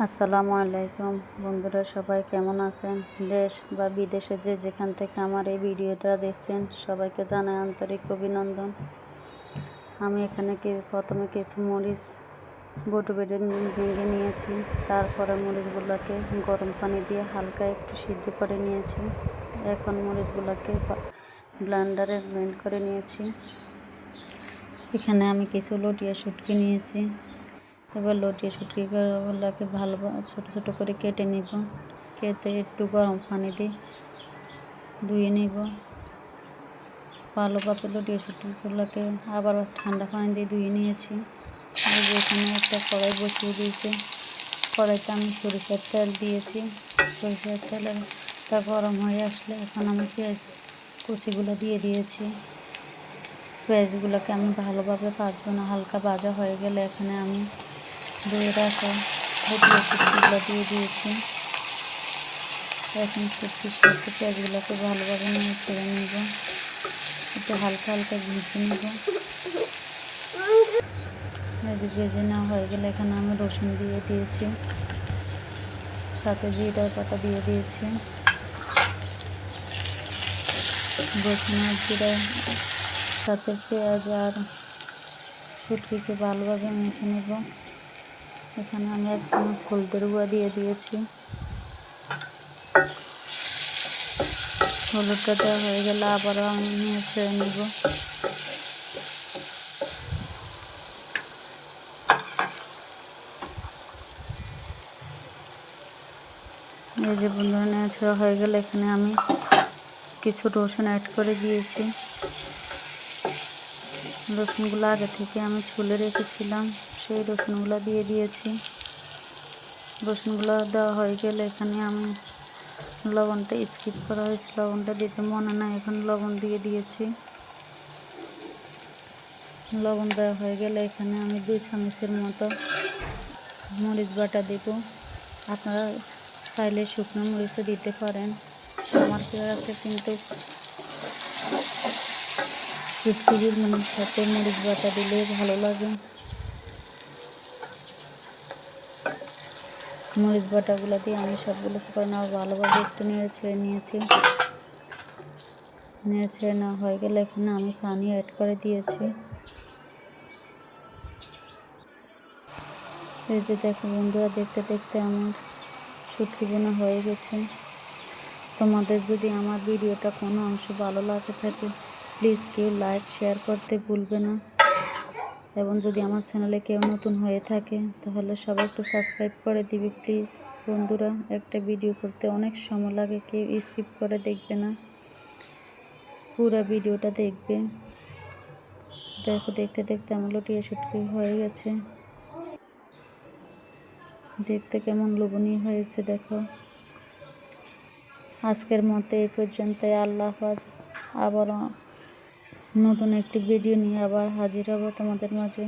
আসসালামু আলাইকুম। বন্ধুরা সবাই কেমন আছেন? দেশ বা বিদেশে যে যেখান থেকে আমার এই ভিডিওটা দেখছেন, সবাইকে জানাই আন্তরিক অভিনন্দন। আমি এখানে কি প্রথমে কিছু মরিচ বটু বেটে ভেঙে নিয়েছি। তারপরে মরিচগুলোকে গরম পানি দিয়ে হালকা একটু সিদ্ধ করে নিয়েছি। এখন মরিচগুলোকে ব্লান্ডারে ব্লেন্ড করে নিয়েছি। এখানে আমি কিছু লটিয়া শুটকি নিয়েছি। এবার লটিয়ে শুটকিগুলোকে ভালো ছোটো ছোটো করে কেটে নিব। কেটে একটু গরম পানি দিয়ে ধুয়ে নিব। ভালোভাবে লটিয়ে শুটকিগুলোকে আবার ঠান্ডা পানি দিয়ে ধুয়ে নিয়েছি। যেখানে একটা কড়াই বসিয়ে দিয়েছি। কড়াইতে আমি সরিষার তেল দিয়েছি। সরিষার তেলটা গরম হয়ে আসলে এখন আমি পেঁয়াজ কুচিগুলো দিয়ে দিয়েছি। পেঁয়াজগুলোকে আমি ভালোভাবে ভাজবো না, হালকা ভাজা হয়ে গেলে এখানে আমি ধুয়ে রাখা শুটকিগুলো দিয়ে দিয়েছি। এখন শুটকির সাথে পেঁয়াজগুলোকে ভালোভাবে নিয়ে ছেড়ে নেব। একটু হালকা হালকা ভেজে নেব। ভেজে নেওয়া হয়ে গেলে এখানে আমি রসুন দিয়ে দিয়েছি। সাথে জিরার পাতা দিয়ে দিয়েছি। রসুন আর জিরা, সাথে পেঁয়াজ আর শুটকিকে ভালোভাবে মেখে নেব। এখানে আমি এক চামচ হলদের গুঁড়া দিয়ে দিয়েছি। হলুদটা দেওয়া হয়ে গেলে আবারও আমি নিয়ে ছেড়ে নেব। এই যে বন্ধুরা নেওয়া ছেড়া হয়ে গেলে এখানে আমি কিছু রসুন অ্যাড করে দিয়েছি। রসুনগুলো আগে থেকে আমি ছুলে রেখেছিলাম। সেই রসুনগুলো দিয়ে দিয়েছি। রসুনগুলো দেওয়া হয়ে গেলে এখানে আমি লবণটা স্কিপ করা হয়েছে। লবণটা দিতে মনে নাই, এখন লবণ দিয়ে দিয়েছি। লবণ দেওয়া হয়ে গেলে এখানে আমি দুই চামচের মতো মরিচ বাটা দেব। আপনারা চাইলে শুকনো মরিচও দিতে পারেন। আমার কাছে কিন্তু শুটকির সাথে মরিচ বাটা দিলে ভালো লাগে। মরিচ বাটাগুলো দিয়ে আমি সবগুলো করে নেওয়া ভালোভাবে একটু নেড়ে ছেড়ে নিয়েছি। নেড়ে ছেড়ে নেওয়া হয়ে গেলে এখানে আমি পানি অ্যাড করে দিয়েছি। এই যে দেখো বন্ধুরা, দেখতে দেখতে আমার শুটকি বোনা হয়ে গেছে। তোমাদের যদি আমার ভিডিওটা কোনো অংশ ভালো লাগে থাকে প্লিজ কেউ লাইক শেয়ার করতে ভুলবে না। এবং যদি আমার চ্যানেলে কেউ নতুন হয়ে থাকে, তাহলে সবাই একটু সাবস্ক্রাইব করে দিবি প্লিজ। বন্ধুরা, একটা ভিডিও করতে অনেক সময় লাগে, কেউ স্কিপ করে দেখবে না। পুরো ভিডিওটা দেখবে। দেখো, দেখতে দেখতে আমার লটিয়ে শুটকি হয়ে গেছে। দেখতে কেমন লোভনীয় হয়েছে, দেখো। আজকের মতো এই পর্যন্ত আল্লাহ হাফাজ। আবার নতুন একটি ভিডিও নিয়ে আবার হাজির হব তোমাদের মাঝে।